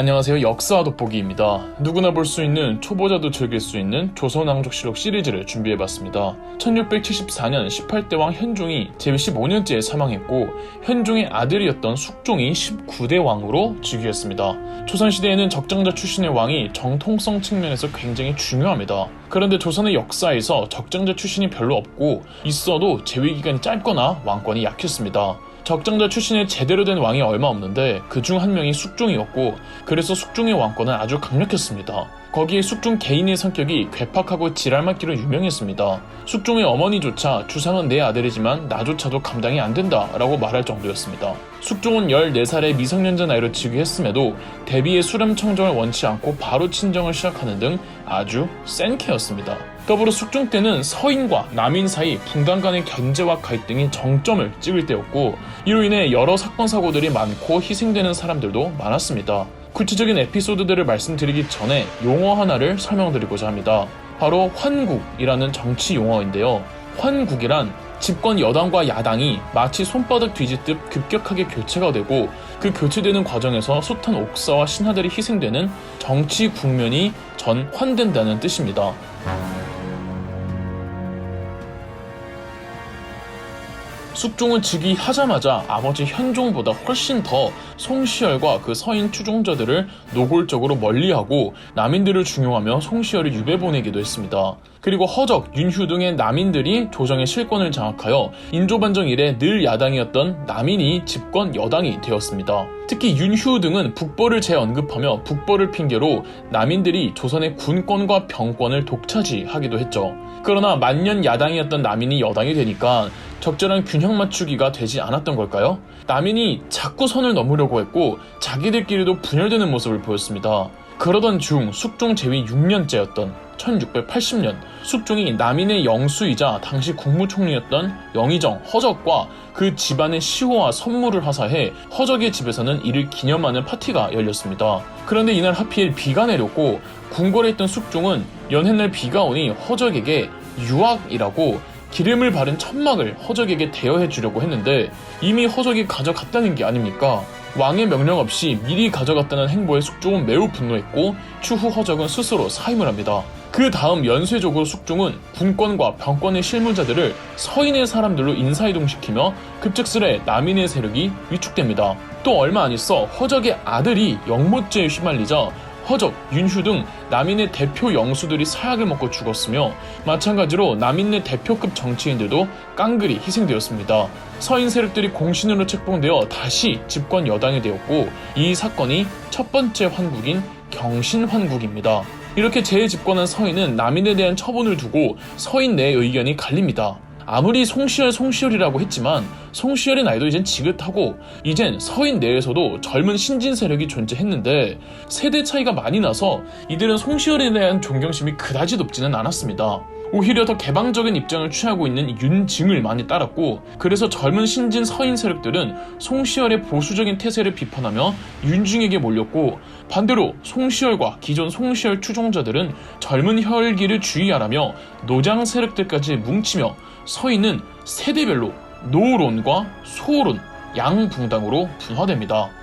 안녕하세요. 역사 돋보기입니다. 누구나 볼 수 있는 초보자도 즐길 수 있는 조선왕족실록 시리즈를 준비해봤습니다. 1674년 18대 왕 현종이 제15년째에 사망했고 현종의 아들이었던 숙종이 19대 왕으로 즉위했습니다. 조선시대에는 적장자 출신의 왕이 정통성 측면에서 굉장히 중요합니다. 그런데 조선의 역사에서 적장자 출신이 별로 없고 있어도 재위 기간이 짧거나 왕권이 약했습니다. 적장자 출신의 제대로 된 왕이 얼마 없는데 그 중 한 명이 숙종이었고 그래서 숙종의 왕권은 아주 강력했습니다. 거기에 숙종 개인의 성격이 괴팍하고 지랄맞기로 유명했습니다. 숙종의 어머니조차 주상은 내 아들이지만 나조차도 감당이 안 된다 라고 말할 정도였습니다. 숙종은 14살의 미성년자 나이로 즉위했음에도 대비의 수렴 청정을 원치 않고 바로 친정을 시작하는 등 아주 센 캐였습니다. 더불어 숙종 때는 서인과 남인 사이 분단 간의 견제와 갈등이 정점을 찍을 때였고 이로 인해 여러 사건 사고들이 많고 희생되는 사람들도 많았습니다. 구체적인 에피소드들을 말씀드리기 전에 용어 하나를 설명드리고자 합니다. 바로 환국이라는 정치 용어인데요. 환국이란 집권 여당과 야당이 마치 손바닥 뒤집듯 급격하게 교체가 되고 그 교체되는 과정에서 숱한 옥사와 신하들이 희생되는 정치 국면이 전환된다는 뜻입니다. 숙종은 즉위하자마자 아버지 현종보다 훨씬 더 송시열과 그 서인 추종자들을 노골적으로 멀리하고 남인들을 중용하며 송시열을 유배 보내기도 했습니다. 그리고 허적, 윤휴 등의 남인들이 조정의 실권을 장악하여 인조반정 이래 늘 야당이었던 남인이 집권 여당이 되었습니다. 특히 윤휴 등은 북벌을 재언급하며 북벌을 핑계로 남인들이 조선의 군권과 병권을 독차지하기도 했죠. 그러나 만년 야당이었던 남인이 여당이 되니까 적절한 균형 맞추기가 되지 않았던 걸까요? 남인이 자꾸 선을 넘으려고 했고 자기들끼리도 분열되는 모습을 보였습니다. 그러던 중 숙종 재위 6년째였던 1680년 숙종이 남인의 영수이자 당시 국무총리였던 영의정 허적과 그 집안의 시호와 선물을 하사해 허적의 집에서는 이를 기념하는 파티가 열렸습니다. 그런데 이날 하필 비가 내렸고 궁궐에 있던 숙종은 연햇날 비가 오니 허적에게 유학이라고 기름을 바른 천막을 허적에게 대여해 주려고 했는데 이미 허적이 가져갔다는 게 아닙니까? 왕의 명령 없이 미리 가져갔다는 행보에 숙종은 매우 분노했고 추후 허적은 스스로 사임을 합니다. 그 다음 연쇄적으로 숙종은 군권과 병권의 실무자들을 서인의 사람들로 인사이동시키며 급작스레 남인의 세력이 위축됩니다. 또 얼마 안 있어 허적의 아들이 영모죄에 휘말리자 허적, 윤휴 등 남인의 대표 영수들이 사약을 먹고 죽었으며 마찬가지로 남인의 대표급 정치인들도 깡그리 희생되었습니다. 서인 세력들이 공신으로 책봉되어 다시 집권 여당이 되었고 이 사건이 첫 번째 환국인 경신환국입니다. 이렇게 재집권한 서인은 남인에 대한 처분을 두고 서인 내의 의견이 갈립니다. 아무리 송시열 송시열이라고 했지만 송시열의 나이도 이젠 지긋하고 이젠 서인 내에서도 젊은 신진 세력이 존재했는데 세대 차이가 많이 나서 이들은 송시열에 대한 존경심이 그다지 높지는 않았습니다. 오히려 더 개방적인 입장을 취하고 있는 윤징을 많이 따랐고 그래서 젊은 신진 서인 세력들은 송시열의 보수적인 태세를 비판하며 윤징에게 몰렸고 반대로 송시열과 기존 송시열 추종자들은 젊은 혈기를 주의하라며 노장 세력들까지 뭉치며 서인은 세대별로 노론과 소론, 양붕당으로 분화됩니다.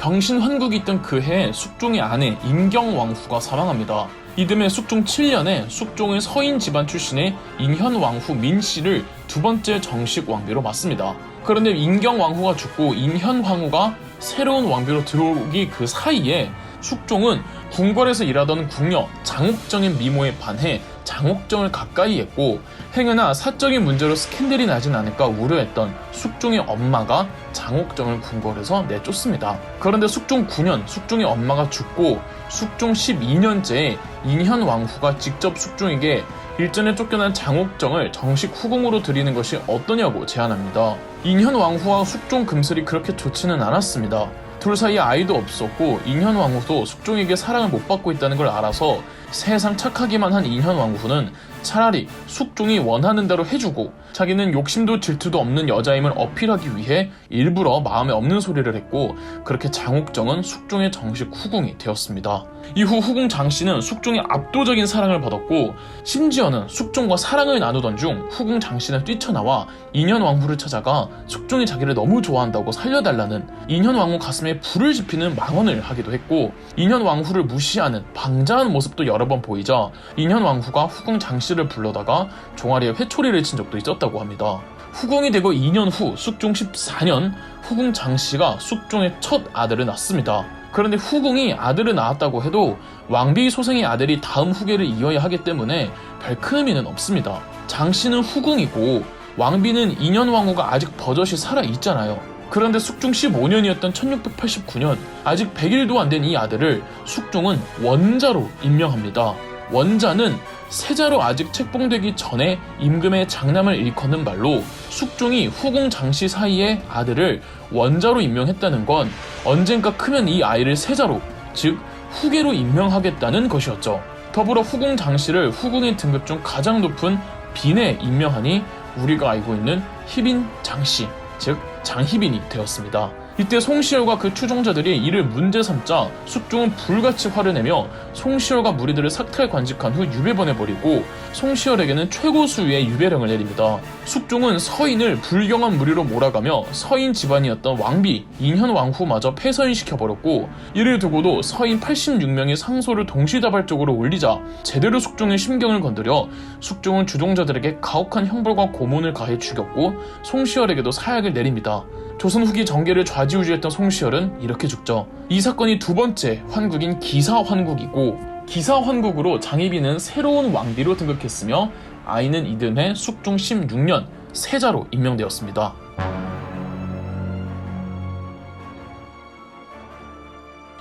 경신 환국이 있던 그 해에 숙종의 아내 인경왕후가 사망합니다. 이듬해 숙종 7년에 숙종의 서인 집안 출신의 인현왕후 민씨를 두 번째 정식 왕비로 맡습니다. 그런데 인경왕후가 죽고 인현왕후가 새로운 왕비로 들어오기 그 사이에 숙종은 궁궐에서 일하던 궁녀 장옥정의 미모에 반해 장옥정을 가까이 했고 행여나 사적인 문제로 스캔들이 나진 않을까 우려했던 숙종의 엄마가 장옥정을 궁궐에서 내쫓습니다. 그런데 숙종 9년 숙종의 엄마가 죽고 숙종 12년째에 인현 왕후가 직접 숙종에게 일전에 쫓겨난 장옥정을 정식 후궁으로 드리는 것이 어떠냐고 제안합니다. 인현 왕후와 숙종 금슬이 그렇게 좋지는 않았습니다. 둘 사이에 아이도 없었고 인현 왕후도 숙종에게 사랑을 못 받고 있다는 걸 알아서 세상 착하기만 한 인현 왕후는 차라리 숙종이 원하는 대로 해주고 자기는 욕심도 질투도 없는 여자임을 어필하기 위해 일부러 마음에 없는 소리를 했고 그렇게 장욱정은 숙종의 정식 후궁이 되었습니다. 이후 후궁 장씨는 숙종의 압도적인 사랑을 받았고 심지어는 숙종과 사랑을 나누던 중 후궁 장씨는 뛰쳐나와 인현 왕후를 찾아가 숙종이 자기를 너무 좋아한다고 살려달라는 인현 왕후 가슴에 불을 지피는 망언을 하기도 했고 인현 왕후를 무시하는 방자한 모습도 여러 번 보이자 인현 왕후가 후궁 장씨를 불러다가 종아리에 회초리를 친 적도 있었다고 합니다. 후궁이 되고 2년 후 숙종 14년 후궁 장씨가 숙종의 첫 아들을 낳습니다. 그런데 후궁이 아들을 낳았다고 해도 왕비 소생의 아들이 다음 후계를 이어야 하기 때문에 별 큰 의미는 없습니다. 장씨는 후궁이고 왕비는 2년 왕후가 아직 버젓이 살아 있잖아요. 그런데 숙종 15년이었던 1689년 아직 100일도 안 된 이 아들을 숙종은 원자로 임명합니다. 원자는 세자로 아직 책봉되기 전에 임금의 장남을 일컫는 말로 숙종이 후궁 장씨 사이의 아들을 원자로 임명했다는 건 언젠가 크면 이 아이를 세자로 즉 후계로 임명하겠다는 것이었죠. 더불어 후궁 장씨를 후궁의 등급 중 가장 높은 빈에 임명하니 우리가 알고 있는 희빈 장씨 즉 장희빈이 되었습니다. 이때 송시열과 그 추종자들이 이를 문제 삼자 숙종은 불같이 화를 내며 송시열과 무리들을 삭탈 관직한 후 유배보내버리고 송시열에게는 최고 수위의 유배령을 내립니다. 숙종은 서인을 불경한 무리로 몰아가며 서인 집안이었던 왕비 인현 왕후마저 폐서인시켜버렸고 이를 두고도 서인 86명의 상소를 동시다발적으로 올리자 제대로 숙종의 심경을 건드려 숙종은 주종자들에게 가혹한 형벌과 고문을 가해 죽였고 송시열에게도 사약을 내립니다. 조선 후기 정계를 좌지우지했던 송시열은 이렇게 죽죠. 이 사건이 두 번째 환국인 기사 환국이고 기사 환국으로 장희빈은 새로운 왕비로 등극했으며 아이는 이듬해 숙종 16년 세자로 임명되었습니다.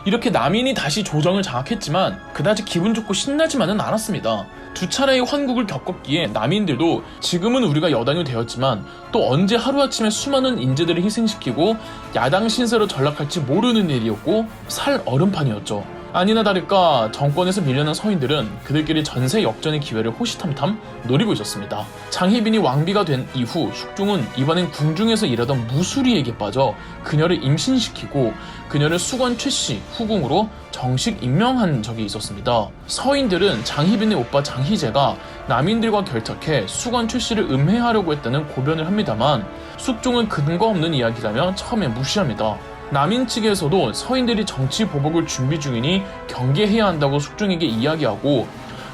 이렇게 남인이 다시 조정을 장악했지만 그다지 기분 좋고 신나지만은 않았습니다. 두 차례의 환국을 겪었기에 남인들도 지금은 우리가 여당이 되었지만 또 언제 하루아침에 수많은 인재들을 희생시키고 야당 신세로 전락할지 모르는 일이었고 살 얼음판이었죠. 아니나 다를까 정권에서 밀려난 서인들은 그들끼리 전세 역전의 기회를 호시탐탐 노리고 있었습니다. 장희빈이 왕비가 된 이후 숙종은 이번엔 궁중에서 일하던 무수리에게 빠져 그녀를 임신시키고 그녀를 수건 최씨 후궁으로 정식 임명한 적이 있었습니다. 서인들은 장희빈의 오빠 장희재가 남인들과 결탁해 수건 최씨를 음해하려고 했다는 고변을 합니다만 숙종은 근거 없는 이야기라며 처음에 무시합니다. 남인 측에서도 서인들이 정치 보복을 준비 중이니 경계해야 한다고 숙종에게 이야기하고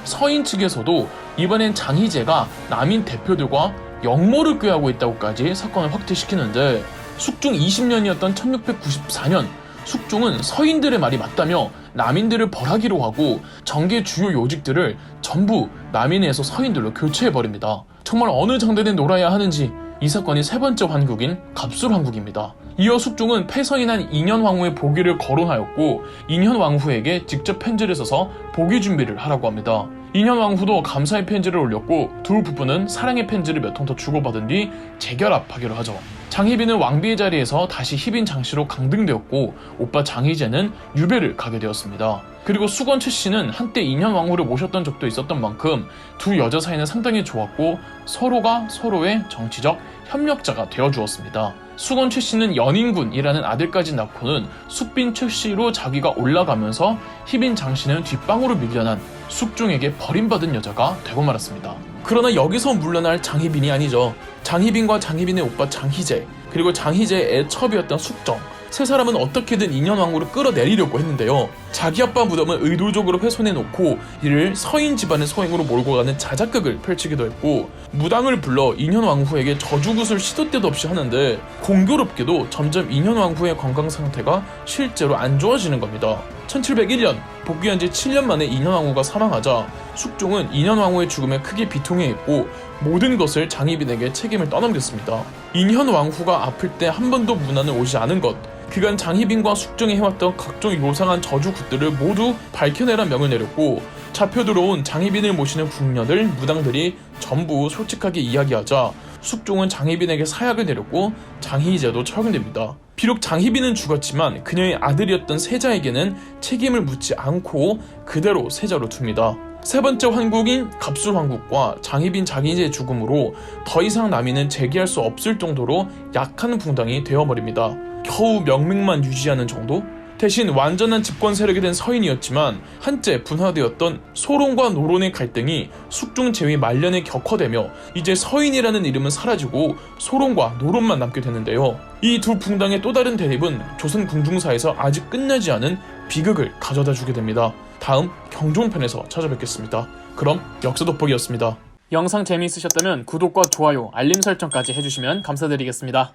서인 측에서도 이번엔 장희재가 남인 대표들과 역모를 꾀하고 있다고까지 사건을 확대시키는데 숙종 20년이었던 1694년 숙종은 서인들의 말이 맞다며 남인들을 벌하기로 하고 정계 주요 요직들을 전부 남인에서 서인들로 교체해버립니다. 정말 어느 장단에 놀아야 하는지 이 사건이 세 번째 환국인 갑술 환국입니다. 이어 숙종은 폐서인한 인현 왕후의 복위를 거론하였고 인현 왕후에게 직접 편지를 써서 복위 준비를 하라고 합니다. 인현 왕후도 감사의 편지를 올렸고 두 부부는 사랑의 편지를 몇 통 더 주고받은 뒤 재결합하기로 하죠. 장희빈은 왕비의 자리에서 다시 희빈 장씨로 강등되었고 오빠 장희재는 유배를 가게 되었습니다. 그리고 수건 최 씨는 한때 인현 왕후를 모셨던 적도 있었던 만큼 두 여자 사이는 상당히 좋았고 서로가 서로의 정치적 협력자가 되어 주었습니다. 수건 최 씨는 연인군이라는 아들까지 낳고는 숙빈 최 씨로 자기가 올라가면서 희빈 장 씨는 뒷방으로 밀려난 숙종에게 버림받은 여자가 되고 말았습니다. 그러나 여기서 물러날 장희빈이 아니죠. 장희빈과 장희빈의 오빠 장희재 그리고 장희재의 애첩이었던 숙정 세 사람은 어떻게든 인현 왕후를 끌어내리려고 했는데요. 자기 아빠 무덤을 의도적으로 훼손해 놓고 이를 서인 집안의 소행으로 몰고 가는 자작극을 펼치기도 했고 무당을 불러 인현 왕후에게 저주굿을 시도 때도 없이 하는데 공교롭게도 점점 인현 왕후의 건강 상태가 실제로 안 좋아지는 겁니다. 1701년 복귀한 지 7년 만에 인현 왕후가 사망하자 숙종은 인현 왕후의 죽음에 크게 비통해했고 모든 것을 장희빈에게 책임을 떠넘겼습니다. 인현 왕후가 아플 때 한 번도 문안을 오지 않은 것 그간 장희빈과 숙종이 해왔던 각종 요상한 저주굿들을 모두 밝혀내라 명을 내렸고 잡혀 들어온 장희빈을 모시는 궁녀들, 무당들이 전부 솔직하게 이야기하자 숙종은 장희빈에게 사약을 내렸고 장희재도 처형됩니다. 비록 장희빈은 죽었지만 그녀의 아들이었던 세자에게는 책임을 묻지 않고 그대로 세자로 둡니다. 세 번째 황국인 갑술 황국과 장희빈 장희재의 죽음으로 더 이상 남이는 재기할 수 없을 정도로 약한 붕당이 되어버립니다. 겨우 명맥만 유지하는 정도? 대신 완전한 집권 세력이 된 서인이었지만 한때 분화되었던 소론과 노론의 갈등이 숙중 제위 말년에 격화되며 이제 서인이라는 이름은 사라지고 소론과 노론만 남게 되는데요. 이 두 붕당의 또 다른 대립은 조선 궁중사에서 아직 끝나지 않은 비극을 가져다 주게 됩니다. 다음 경종편에서 찾아뵙겠습니다. 그럼 역사 돋보기였습니다. 영상 재미있으셨다면 구독과 좋아요, 알림 설정까지 해주시면 감사드리겠습니다.